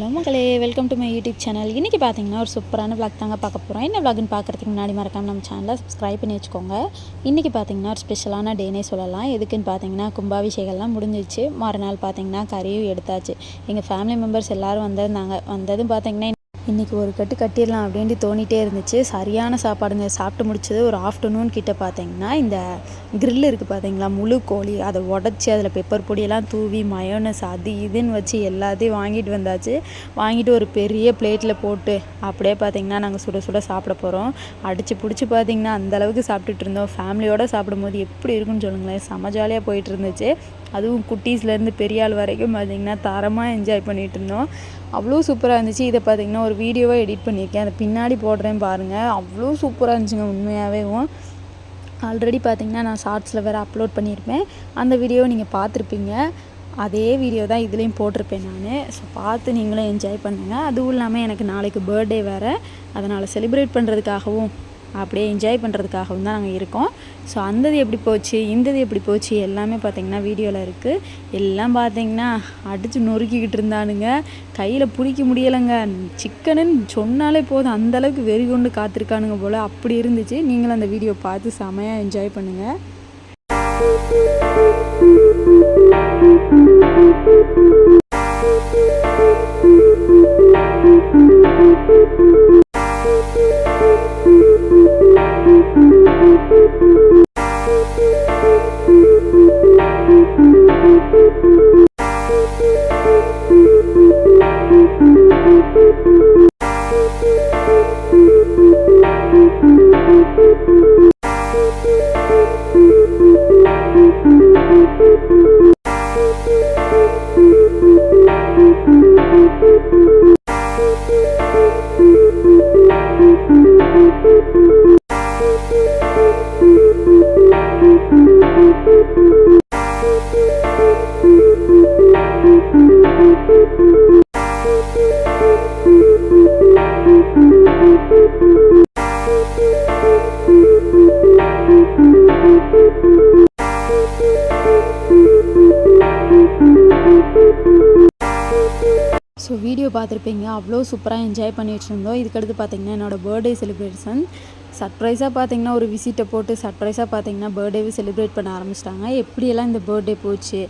Hello மக்களே welcome to my YouTube channel இன்றைக்கி பார்த்தீங்கன்னா ஒரு சூப்பரான vlog தாங்க பார்க்க போகிறோம் என்ன vlogனு பார்க்குறதுக்கு முன்னாடி மறக்காம நம்ம சேனலை சப்ஸ்கிரைப் பண்ணி வச்சுக்கோங்க. இன்றைக்கி பார்த்தீங்கன்னா ஒரு ஸ்பெஷலான டேனே சொல்லலாம். எதுக்குன்னு பார்த்தீங்கன்னா கும்பாபிஷேகம்லாம் முடிஞ்சிச்சு மறுநாள் பார்த்தீங்கன்னா கறியும் எடுத்தாச்சு. எங்கள் ஃபேமிலி மெம்பர்ஸ் எல்லோரும் வந்திருந்தாங்க. வந்ததும் பார்த்தீங்கன்னா இன்றைக்கி ஒரு கட்டு கட்டிடலாம் அப்படின்ட்டு தோணிட்டே இருந்துச்சு. சரியான சாப்பாடுங்க. சாப்பிட்டு முடிச்சது ஒரு ஆஃப்டர்நூன் கிட்ட பார்த்தீங்கன்னா இந்த க்ரில் இருக்குது பார்த்தீங்களா? முழு கோழி அதை உடச்சி அதில் பெப்பர் பொடியெல்லாம் தூவி மயோனஸ் அது இதுன்னு வச்சு எல்லாத்தையும் வாங்கிட்டு வந்தாச்சு. வாங்கிட்டு ஒரு பெரிய பிளேட்டில் போட்டு அப்படியே பார்த்தீங்கன்னா நாங்கள் சுட சுட சாப்பிட போகிறோம் அடித்து பிடிச்சி பார்த்தீங்கன்னா அந்த அளவுக்கு சாப்பிட்டுட்டு இருந்தோம். ஃபேமிலியோடு சாப்பிடும்போது எப்படி இருக்குன்னு சொல்லுங்களேன். செம ஜாலியாக போயிட்டு இருந்துச்சு. அதுவும் குட்டீஸ்லேருந்து பெரிய ஆள் வரைக்கும் பார்த்தீங்கன்னா தரமாக என்ஜாய் பண்ணிகிட்டு இருந்தோம் அவ்வளோ சூப்பராக இருந்துச்சு. இதை பார்த்தீங்கன்னா ஒரு வீடியோவாக எடிட் பண்ணியிருக்கேன். அதை பின்னாடி போடுறேன் பாருங்கள் அவ்வளோ சூப்பராக இருந்துச்சுங்க உண்மையாகவேவும் ஆல்ரெடி பார்த்திங்கன்னா நான் ஷார்ட்ஸில் வேறு அப்லோட் பண்ணியிருப்பேன். அந்த வீடியோவை நீங்கள் பார்த்துருப்பீங்க. அதே வீடியோ தான் இதுலேயும் போட்டிருப்பேன் நான். ஸோ பார்த்து நீங்களும் என்ஜாய் பண்ணுங்கள் அதுவும் இல்லாமல் எனக்கு நாளைக்கு பர்த்டே வேறு. அதனால் செலிப்ரேட் பண்ணுறதுக்காகவும் அப்படியே என்ஜாய் பண்ணுறதுக்காகவும் தான் நாங்கள் இருக்கோம். ஸோ அந்தது எப்படி போச்சு இந்தது எப்படி போச்சு எல்லாமே பார்த்தீங்கன்னா வீடியோவில் இருக்குது எல்லாம் பார்த்தீங்கன்னா அடித்து நொறுக்கிக்கிட்டு இருந்தானுங்க. கையில் பிடிக்க முடியலைங்க. சிக்கனுன்னு சொன்னாலே போதும் அந்தளவுக்கு வெறி கொண்டு காத்திருக்கானுங்க போல் அப்படி இருந்துச்சு. நீங்களும் அந்த வீடியோ பார்த்து செமையாக என்ஜாய் பண்ணுங்கள் ஸோ வீடியோ பார்த்துருப்பீங்க. அவ்வளோ சூப்பராக என்ஜாய் பண்ணிகிட்டு இருந்தோம் இதுக்கடுத்து பார்த்தீங்கன்னா என்னோடய பர்த்டே செலிப்ரேஷன் சர்ப்ரைஸாக பார்த்தீங்கன்னா ஒரு விசிட்டை போட்டு சர்ப்ரைஸாக பார்த்தீங்கன்னா பர்த்டேவை செலிப்ரேட் பண்ண ஆரம்பிச்சிட்டாங்க. எப்படியெல்லாம் இந்த பர்த்டே போச்சு?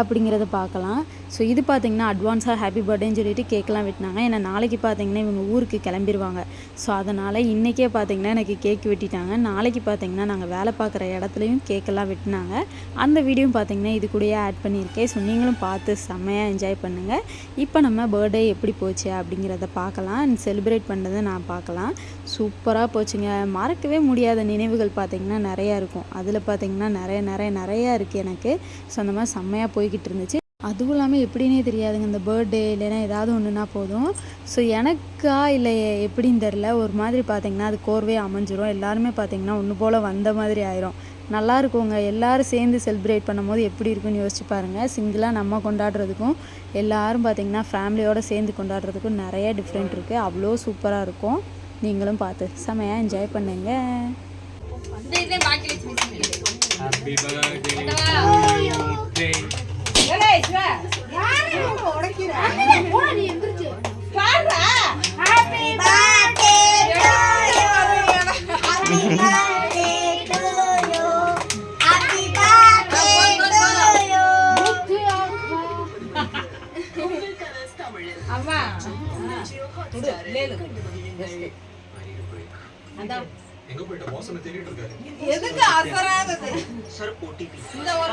அப்படிங்கிறத பார்க்கலாம். ஸோ இது பார்த்திங்கன்னா அட்வான்ஸாக ஹாப்பி பர்த்டேன்னு சொல்லிட்டு கேக்கெலாம் வெட்டினாங்க. ஏன்னா நாளைக்கு பார்த்தீங்கன்னா இவங்க ஊருக்கு கிளம்பிடுவாங்க ஸோ அதனால் இன்றைக்கே பார்த்தீங்கன்னா எனக்கு கேக் வெட்டிட்டாங்க. நாளைக்கு பார்த்தீங்கன்னா நாங்கள் வேலை பார்க்குற இடத்துலையும் கேக்கெல்லாம் வெட்டினாங்க. அந்த வீடியோவும் பார்த்தீங்கன்னா இது கூடயே ஆட் பண்ணியிருக்கேன். ஸோ நீங்களும் பார்த்து செம்மையாக என்ஜாய் பண்ணுங்கள் இப்போ நம்ம பர்த்டே எப்படி போச்சு அப்படிங்கிறத பார்க்கலாம். செலிப்ரேட் பண்ணுறதை நான் பார்க்கலாம். சூப்பராக போச்சுங்க. மறக்கவே முடியாத நினைவுகள் பார்த்தீங்கன்னா நிறையா இருக்கும். அதில் பார்த்தீங்கன்னா நிறைய நிறைய நிறையா இருக்குது எனக்கு. ஸோ அந்த மாதிரி செம்மையாக போய்கிட்டு இருந்துச்சு அதுவும் இல்லாமல் எப்படின்னே தெரியாதுங்க. இந்த பர்த்டே இல்லைன்னா ஏதாவது ஒன்றுனா போதும். ஸோ எனக்கா இல்லை எப்படின்னு தெரில ஒரு மாதிரி பார்த்தீங்கன்னா அது கோர்வே அமைஞ்சிரும். எல்லாருமே பார்த்தீங்கன்னா ஒன்று போல் வந்த மாதிரி ஆயிரும். நல்லா இருக்குங்க. எல்லாரும் சேர்ந்து செலிப்ரேட் பண்ணும்போது எப்படி இருக்குன்னு யோசிச்சு பாருங்கள் சிங்கிளாக நம்ம கொண்டாடுறதுக்கும் எல்லாரும் பார்த்தீங்கன்னா ஃபேமிலியோடு சேர்ந்து கொண்டாடுறதுக்கும் நிறைய டிஃப்ரெண்ட் இருக்குது அவ்வளோ சூப்பராக இருக்கும். நீங்களும் பார்த்து செமையாக என்ஜாய் பண்ணுங்க. Happy birthday to you. Day. எங்க போயிட்ட? மோசம் தேடிட்டு இருக்காரு. எதுக்கு அசராதது இந்த ஒரு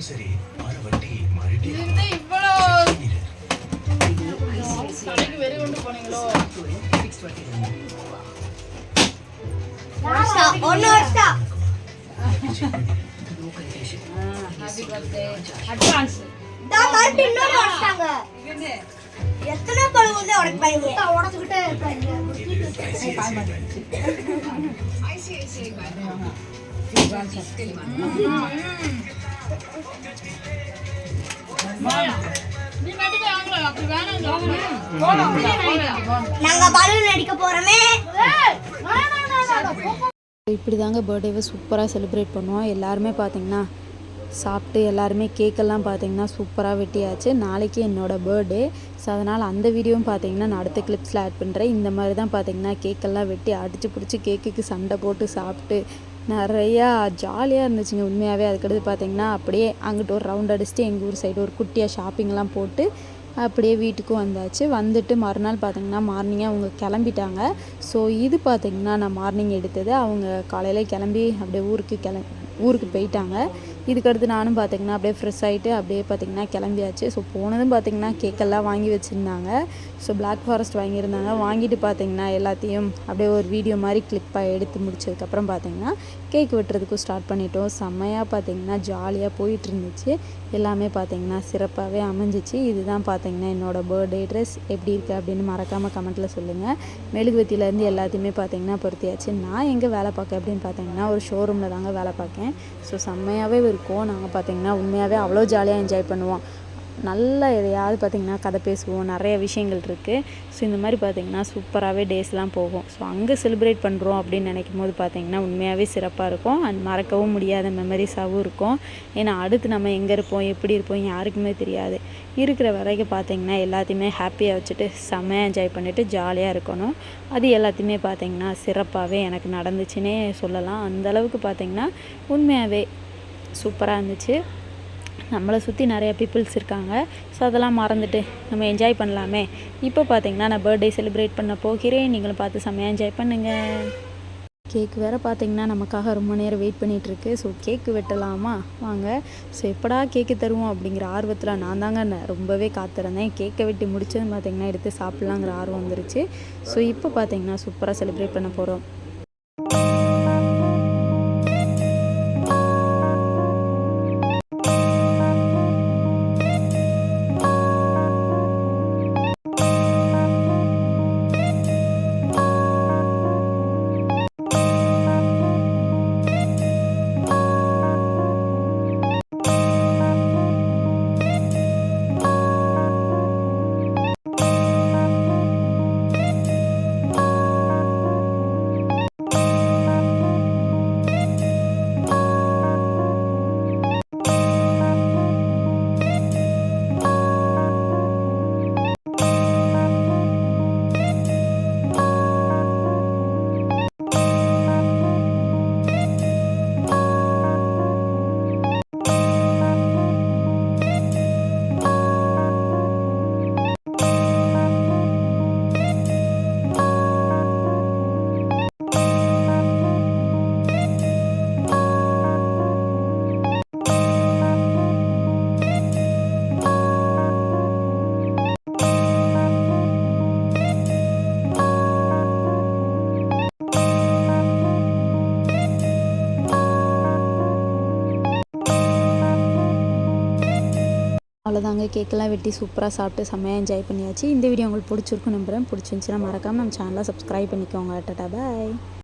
சரி வட்டி எத்தனை பழம் உடச்சுக்கிட்டே இருப்பாங்க நாங்க பலூன் அடிக்க போறோமே. இப்படி தாங்க பர்த்டேவை சூப்பராக செலிப்ரேட் பண்ணுவோம். எல்லாருமே பார்த்தீங்கன்னா சாப்பிட்டு எல்லாருமே கேக்கெல்லாம் பார்த்தீங்கன்னா சூப்பராக வெட்டியாச்சு. நாளைக்கு என்னோடய பர்த்டே ஸோ அதனால் அந்த வீடியோவும் பார்த்தீங்கன்னா நான் அடுத்த கிளிப்ஸில் ஆட் பண்ணுறேன் இந்த மாதிரி தான் பார்த்தீங்கன்னா கேக்கெல்லாம் வெட்டி அடித்து பிடிச்சி கேக்குக்கு சண்டை போட்டு சாப்பிட்டு நிறையா ஜாலியாக இருந்துச்சுங்க. உண்மையாகவே அதுக்கடுத்து பார்த்தீங்கன்னா அப்படியே அங்கிட்டு ஒரு ரவுண்ட் அடிச்சுட்டு எங்கள் ஊர் சைடு ஒரு குட்டியாக ஷாப்பிங்லாம் போட்டு அப்படியே வீட்டுக்கும் வந்தாச்சு. வந்துட்டு மறுநாள் பார்த்தீங்கன்னா மார்னிங்கே அவங்க கிளம்பிட்டாங்க. ஸோ இது பார்த்திங்கன்னா நான் மார்னிங் எடுத்தது. அவங்க காலையில் கிளம்பி அப்படியே ஊருக்கு கிளம் ஊருக்கு போயிட்டாங்க. இதுக்கடுத்து நானும் பார்த்தீங்கன்னா அப்படியே ஃப்ரெஷ் ஆகிட்டு அப்படியே பார்த்தீங்கன்னா கிளம்பியாச்சு. ஸோ போனதும் பார்த்திங்கன்னா கேக்கெல்லாம் வாங்கி வச்சுருந்தாங்க. ஸோ பிளாக் ஃபாரஸ்ட் வாங்கியிருந்தாங்க. வாங்கிட்டு பார்த்திங்கன்னா எல்லாத்தையும் அப்படியே ஒரு வீடியோ மாதிரி கிளிப்பாக எடுத்து முடிச்சதுக்கப்புறம் பார்த்தீங்கன்னா கேக் வெட்டுறதுக்கும் ஸ்டார்ட் பண்ணிட்டோம். செம்மையாக பார்த்திங்கன்னா ஜாலியாக போயிட்டு இருந்துச்சு எல்லாமே பார்த்தீங்கன்னா சிறப்பாகவே அமைஞ்சிச்சு. இதுதான் பார்த்திங்கன்னா என்னோடய பர்த்டே ட்ரெஸ் எப்படி இருக்குது அப்படின்னு மறக்காமல் கமெண்ட்டில் சொல்லுங்கள் மெழுகுவத்திலேருந்து எல்லாத்தையுமே பார்த்திங்கன்னா பொருத்தியாச்சு. நான் எங்கே வேலை பார்க்க அப்படின்னு பார்த்தீங்கன்னா ஒரு ஷோரூமில் தாங்க வேலை பார்க்கேன். ஸோ செம்மையாகவே இருக்கும். நாங்கள் பார்த்திங்கன்னா உண்மையாகவே அவ்வளோ ஜாலியாக என்ஜாய் பண்ணுவோம். நல்ல எதையாவது பார்த்திங்கன்னா கதை பேசுவோம். நிறைய விஷயங்கள் இருக்குது ஸோ இந்த மாதிரி பார்த்திங்கன்னா சூப்பராகவே டேஸ்லாம் போகும். ஸோ அங்கே செலிப்ரேட் பண்ணுறோம் அப்படின்னு நினைக்கும் போது பார்த்திங்கன்னா உண்மையாகவே சிறப்பாக இருக்கும். அண்ட் மறக்கவும் முடியாத மெமரிஸாகவும் இருக்கும். ஏன்னா அடுத்து நம்ம எங்கே இருப்போம்? எப்படி இருப்போம்? யாருக்குமே தெரியாது. இருக்கிற வரைக்கும் பார்த்திங்கன்னா எல்லாத்தையுமே ஹாப்பியாக வச்சுட்டு செம்மையாக என்ஜாய் பண்ணிவிட்டு ஜாலியாக இருக்கணும். அது எல்லாத்தையுமே பார்த்திங்கன்னா சிறப்பாகவே எனக்கு நடந்துச்சுன்னே சொல்லலாம். அந்தளவுக்கு பார்த்திங்கன்னா உண்மையாகவே சூப்பராக இருந்துச்சு. நம்மளை சுற்றி நிறைய பீப்புள்ஸ் இருக்காங்க. ஸோ அதெல்லாம் மறந்துட்டு நம்ம என்ஜாய் பண்ணலாமே. இப்போ பார்த்தீங்கன்னா நான் பர்த்டே செலிப்ரேட் பண்ண போகிறேன். நீங்களும் பார்த்து செம்மையாக என்ஜாய் பண்ணுங்கள் கேக் வேறு பார்த்தீங்கன்னா நமக்காக ரொம்ப நேரம் வெயிட் பண்ணிகிட்ருக்கு ஸோ கேக்கு வெட்டலாமா? வாங்க. ஸோ எப்படா கேக்கு தருவோம் அப்படிங்கிற ஆர்வத்தில் நான் தாங்க ரொம்பவே காத்திருந்தேன். கேக்கை வெட்டி முடிச்சதும் பார்த்தீங்கன்னா எடுத்து சாப்பிட்லாங்கிற ஆர்வம் வந்துருச்சு. ஸோ இப்போ பார்த்தீங்கன்னா சூப்பராக செலிப்ரேட் பண்ண போகிறோம் அவ்வளோதாங்க கேக்கெல்லாம் வெட்டி சூப்பராக சாப்பிட்டு செம்மையாக என்ஜாய் பண்ணியாச்சு. இந்த வீடியோ உங்களுக்கு பிடிச்சிருக்கும் நம்புகிறேன் பிடிச்சிருந்துச்சுன்னா மறக்காமல் நம்ம சேனலை சப்ஸ்கிரைப் பண்ணிக்கோங்க. டாடா பாய்.